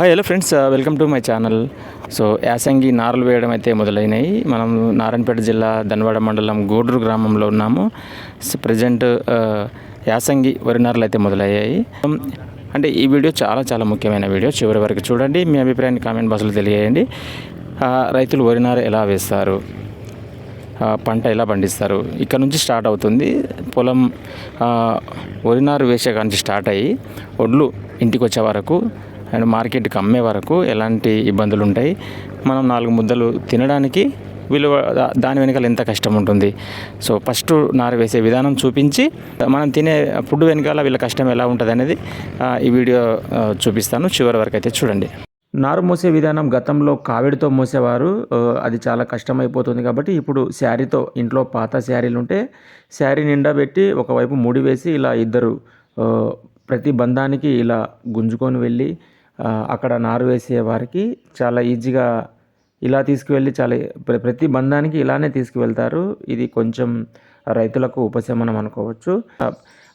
Hi hello friends welcome to my channel so యాసంగి నారలు వేయడం అయితే మొదలైనాయి. మనం నారాయణపేట జిల్లా ధనవాడ మండలం గూడూరు గ్రామంలో ఉన్నాము. ప్రజెంట్ uh, యాసంగి వరి నారలు అయితే మొదలయ్యాయి. Um, అంటే ఈ వీడియో చాలా చాలా ముఖ్యమైన వీడియో. చివరి వరకు చూడండి. మీ అభిప్రాయాన్ని కామెంట్ బాక్స్లో తెలియజేయండి. రైతులు వరి నార ఎలా వేస్తారు? పంట ఎలా పండిస్తారు? ఇక్కడ నుంచి స్టార్ట్ అవుతుంది. పొలం వరినారు వరి నారు వేసే కాడ నుంచి స్టార్ట్ అయ్యి వడ్లు ఇంటికి వచ్చే వరకు అండ్ మార్కెట్కి అమ్మే వరకు ఎలాంటి ఇబ్బందులు ఉంటాయి మనం నాలుగు ముద్దలు తినడానికి విలువ దాని వెనకాల ఎంత కష్టం ఉంటుంది. సో ఫస్ట్ నారు వేసే విధానం చూపించి మనం తినే ఫుడ్ వెనకాల వీళ్ళ కష్టం ఎలా ఉంటుంది అనేది ఈ వీడియో చూపిస్తాను. చివరి వరకు అయితే చూడండి. నారు మోసే విధానం గతంలో కావిడితో మోసేవారు అది చాలా కష్టమైపోతుంది కాబట్టి ఇప్పుడు శారీతో ఇంట్లో పాత శారీలు ఉంటే శారీ నిండా పెట్టి ఒకవైపు ముడి వేసి ఇలా ఇద్దరు ప్రతి బంధానికి ఇలా గుంజుకొని వెళ్ళి అక్కడ నారు వేసే వారికి చాలా ఈజీగా ఇలా తీసుకువెళ్ళి చాలా ప్రతి బంధానికి ఇలానే తీసుకువెళ్తారు. ఇది కొంచెం రైతులకు ఉపశమనం అనుకోవచ్చు. ఆ,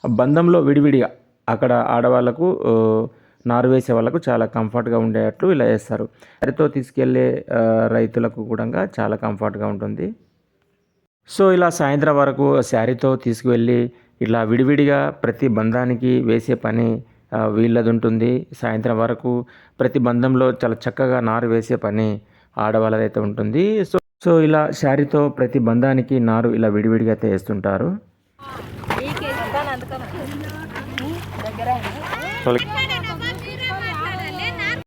బంధంలో విడివిడిగా అక్కడ ఆడవాళ్ళకు నారు వేసే వాళ్ళకు చాలా కంఫర్ట్గా ఉండేటట్లు ఇలా వేస్తారు వారితో తీసుకెళ్ళే రైతులకు కూడా చాలా కంఫర్ట్గా ఉంటుంది. సో ఇలా సాయంత్రం వరకు శారీతో తీసుకువెళ్ళి ఇలా విడివిడిగా ప్రతి బంధానికి వేసే పని వీళ్ళది ఉంటుంది సాయంత్రం వరకు ప్రతి బంధంలో చాలా చక్కగా నారు వేసే పని ఆడవాళ్ళదైతే ఉంటుంది. సో సో ఇలా శారీతో ప్రతి బంధానికి నారు ఇలా విడివిడిగా అయితే వేస్తుంటారు